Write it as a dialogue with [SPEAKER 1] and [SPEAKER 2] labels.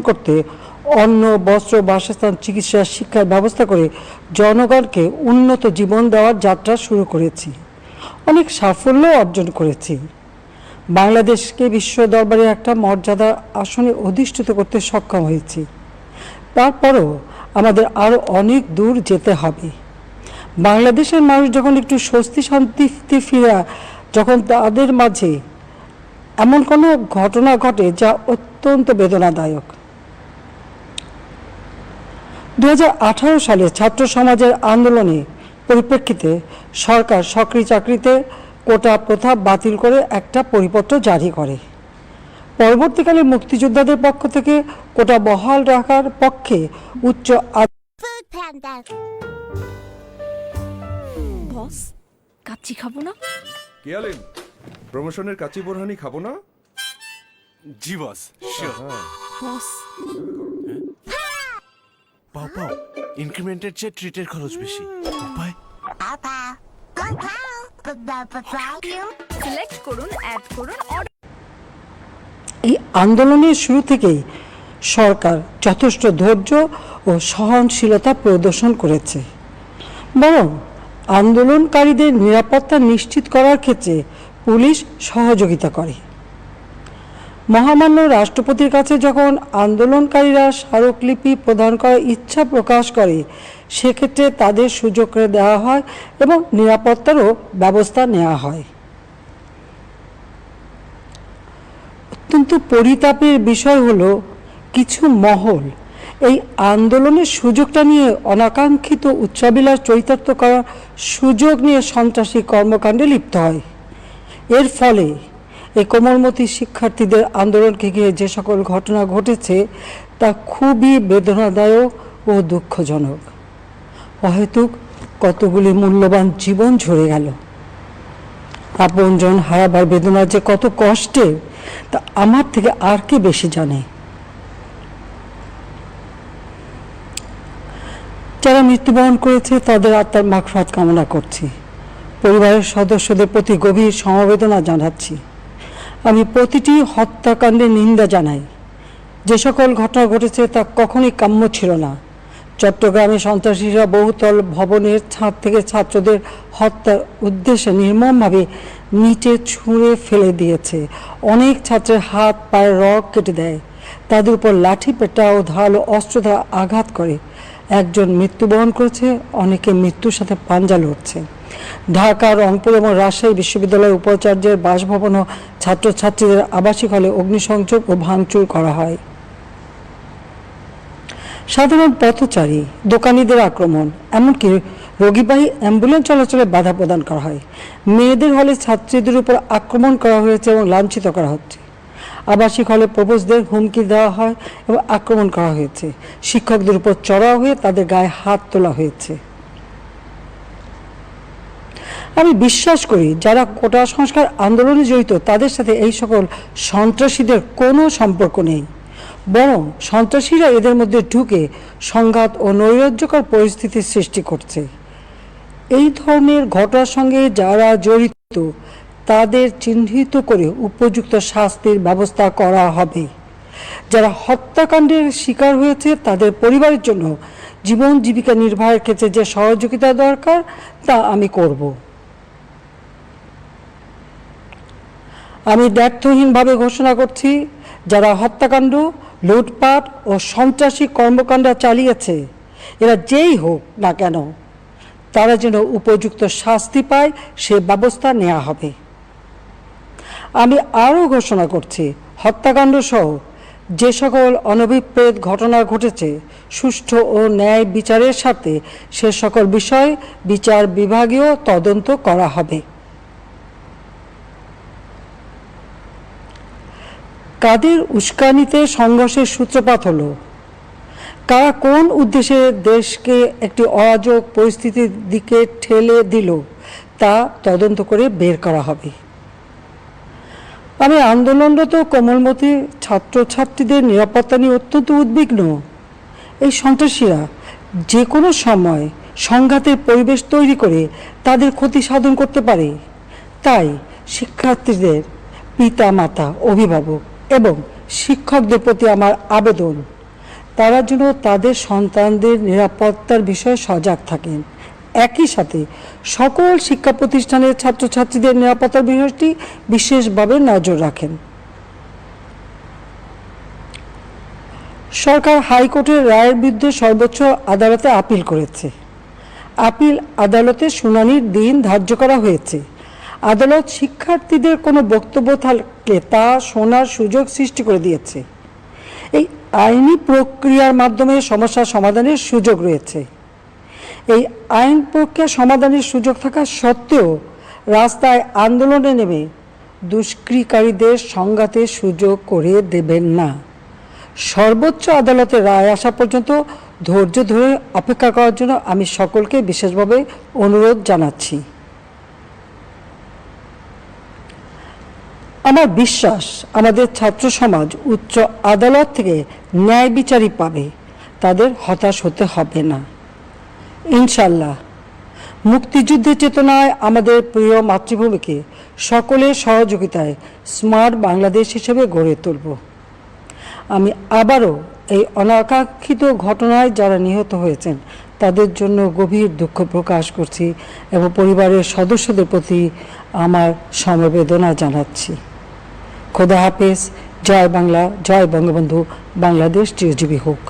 [SPEAKER 1] করতে অন্ন, বস্ত্র, বাসস্থান, চিকিৎসা, শিক্ষার ব্যবস্থা করে জনগণকে উন্নত জীবন দেওয়ার যাত্রা শুরু করেছি। অনেক সাফল্য অর্জন করেছি। বাংলাদেশকে বিশ্ব দরবারে একটা মর্যাদা আসনে অধিষ্ঠিত করতে সক্ষম হয়েছি। তারপরও আমাদের আরও অনেক দূর যেতে হবে। বাংলাদেশের মানুষ যখন একটু স্বস্তি, শান্তিতে ফিরা যখন তাদের মাঝে এমন কোনো ঘটনা ঘটে যা অত্যন্ত বেদনাদায়ক। দু হাজার আঠারো সালে ছাত্র সমাজের আন্দোলনে পরিপ্রেক্ষিতে সরকার সক্রি চাকরিতে কোটা প্রথা বাতিল করে একটা পরিপত্র জারি করে। পরবর্তীকালে মুক্তিযোদ্ধাদের পক্ষ থেকে কোটা বহাল রাখার পক্ষে উচ্চ
[SPEAKER 2] বস কাচ্চি খাব না?
[SPEAKER 3] কি আলিম প্রমোশনের কাচি বোরহানি খাব না?
[SPEAKER 4] জি বস
[SPEAKER 2] বস
[SPEAKER 4] পাও ইনক্রিমেন্টের চেয়ে ট্রিটের খরচ বেশি। উপায়.
[SPEAKER 2] সিলেক্ট করুন অ্যাড করুন
[SPEAKER 1] এই আন্দোলনের শুরু থেকেই সরকার যথেষ্ট ধৈর্য ও সহনশীলতা প্রদর্শন করেছে। বরং আন্দোলনকারীদের নিরাপত্তা নিশ্চিত করার ক্ষেত্রে পুলিশ সহযোগিতা করে। মহামান্য রাষ্ট্রপতির কাছে যখন আন্দোলনকারীরা স্মারকলিপি প্রদান করার ইচ্ছা প্রকাশ করে, সেক্ষেত্রে তাদের সুযোগ দেওয়া হয় এবং নিরাপত্তারও ব্যবস্থা নেওয়া হয়। অত্যন্ত পরিতাপের বিষয় হলো কিছু মহল। এই আন্দোলনের সুযোগটা নিয়ে অনাকাঙ্ক্ষিত উচ্চাবিলাস চরিতার্থ করার সুযোগ নিয়ে সন্ত্রাসী কর্মকাণ্ডে লিপ্ত হয়। এর ফলে এই কোমলমতি শিক্ষার্থীদের আন্দোলনকে ঘিরে যে সকল ঘটনা ঘটেছে, তা খুবই বেদনাদায়ক ও দুঃখজনক। অহেতুক কতগুলি মূল্যবান জীবন ঝরে গেল। আপনজন হারাবার বেদনা যে কত কষ্টে তা আমার থেকে আর কে বেশি জানে? যারা মৃত্যুবরণ করেছে, তাদের আত্মার মাগফাত কামনা করছি। পরিবারের সদস্যদের প্রতি গভীর সমবেদনা জানাচ্ছি। আমি প্রতিটি হত্যাকাণ্ডের নিন্দা জানাই। যে সকল ঘটনা ঘটেছে তা কখনই কাম্য ছিল না। চট্টগ্রামে সন্ত্রাসীরা বহুতল ভবনের ছাদ থেকে ছাত্রদের হত্যার উদ্দেশ্যে নির্মমভাবে নিচে ছুঁড়ে ফেলে দিয়েছে। অনেক ছাত্রের হাত, পায়ের রক কেটে দেয়। তাদের উপর লাঠি, পেটা ও ধারালো অস্ত্র দ্বারা আঘাত করে। একজন মৃত্যুবরণ করেছে, অনেকে মৃত্যুর সাথে পাঞ্জা লড়ছে। ঢাকা, রংপুর এবং রাজশাহী বিশ্ববিদ্যালয়ের উপাচার্যের বাসভবন ও ছাত্রছাত্রীদের আবাসিক হলে অগ্নিসংযোগ ও ভাঙচুর করা হয়। সাধারণ পথচারী, দোকানিদের আক্রমণ, এমনকি রোগীবাহী অ্যাম্বুলেন্স চলাচলে বাধা প্রদান করা হয়। মেয়েদের হলে ছাত্রীদের উপর আক্রমণ করা হয়েছে এবং লাঞ্ছিত করা হচ্ছে। আবাসিক হলে প্রবোজদের হুমকি দেওয়া হয় এবং আক্রমণ করা হয়েছে। শিক্ষকদের উপর চড়াও হয়ে তাদের গায়ে হাত তোলা হয়েছে। আমি বিশ্বাস করি যারা কোটা সংস্কার আন্দোলনে জড়িত, তাদের সাথে এই সকল সন্ত্রাসীদের কোনো সম্পর্ক নেই। বরং সন্ত্রাসীরা এদের মধ্যে ঢুকে সংঘাত ও নৈরাজ্যকর পরিস্থিতির সৃষ্টি করছে। এই ধরনের ঘটনার সঙ্গে যারা জড়িত, তাদের চিহ্নিত করে উপযুক্ত শাস্তির ব্যবস্থা করা হবে। যারা হত্যাকাণ্ডের শিকার হয়েছে, তাদের পরিবারের জন্য জীবন জীবিকা নির্বাহের ক্ষেত্রে যে সহযোগিতা দরকার, তা আমি করব। আমি ব্যর্থহীনভাবে ঘোষণা করছি, যারা হত্যাকাণ্ড, লুটপাট ও সন্ত্রাসী কর্মকাণ্ড চালিয়েছে, এরা যেই হোক না কেন, তারা যেন উপযুক্ত শাস্তি পায়, সে ব্যবস্থা নেওয়া হবে। আমি আরও ঘোষণা করছি, হত্যাকাণ্ড সহ যে সকল অনভিপ্রেত ঘটনা ঘটেছে, সুষ্ঠু ও ন্যায় বিচারের সাথে সে সকল বিষয় বিচার বিভাগীয় তদন্ত করা হবে। কাদের উস্কানিতে সংঘর্ষের সূত্রপাত হলো? কারা কোন উদ্দেশ্যে দেশকে একটি অরাজক পরিস্থিতির দিকে ঠেলে দিল, তা তদন্ত করে বের করা হবে। আমি আন্দোলনরত কোমলমতি ছাত্রছাত্রীদের নিরাপত্তা নিয়ে অত্যন্ত উদ্বিগ্ন। এই সন্ত্রাসীরা যে কোনো সময় সংঘাতের পরিবেশ তৈরি করে তাদের ক্ষতি সাধন করতে পারে। তাই শিক্ষার্থীদের পিতা মাতা অভিভাবক এবং শিক্ষকদের প্রতি আমার আবেদন। তারা যেন তাদের সন্তানদের নিরাপত্তার বিষয়ে সজাগ থাকেন। একই সাথে সকল শিক্ষা প্রতিষ্ঠানের ছাত্রছাত্রীদের নিরাপত্তার বিষয়টি বিশেষভাবে নজর রাখেন। সরকার হাইকোর্টের রায়ের বিরুদ্ধে সর্বোচ্চ আদালতে আপিল করেছে। আপিল আদালতে শুনানির দিন ধার্য করা হয়েছে। আদালত শিক্ষার্থীদের কোনো বক্তব্য থাকলে তা শোনার সুযোগ সৃষ্টি করে দিয়েছে। এই আইনি প্রক্রিয়ার মাধ্যমে সমস্যা সমাধানের সুযোগ রয়েছে। এই আইন প্রক্রিয়া সমাধানের সুযোগ থাকা সত্ত্বেও রাস্তায় আন্দোলনে নেমে দুষ্কৃকারীদের সংঘাতের সুযোগ করে দেবেন না। সর্বোচ্চ আদালতের রায় আসা পর্যন্ত ধৈর্য ধরে অপেক্ষা করার জন্য আমি সকলকে বিশেষভাবে অনুরোধ জানাচ্ছি। আমার বিশ্বাস, আমাদের ছাত্র সমাজ উচ্চ আদালত থেকে ন্যায় বিচারই পাবে। তাদের হতাশ হতে হবে না। ইনশাল্লাহ মুক্তিযুদ্ধের চেতনায় আমাদের প্রিয় মাতৃভূমিকে সকলের সহযোগিতায় স্মার্ট বাংলাদেশ হিসেবে গড়ে তুলব। আমি আবারও এই অনাকাঙ্ক্ষিত ঘটনায় যারা নিহত হয়েছেন, তাদের জন্য গভীর দুঃখ প্রকাশ করছি এবং পরিবারের সদস্যদের প্রতি আমার সমবেদনা জানাচ্ছি। খোদা হাফেজ। জয় বাংলা জয় বঙ্গবন্ধু। বাংলাদেশ চিরজীবী হোক।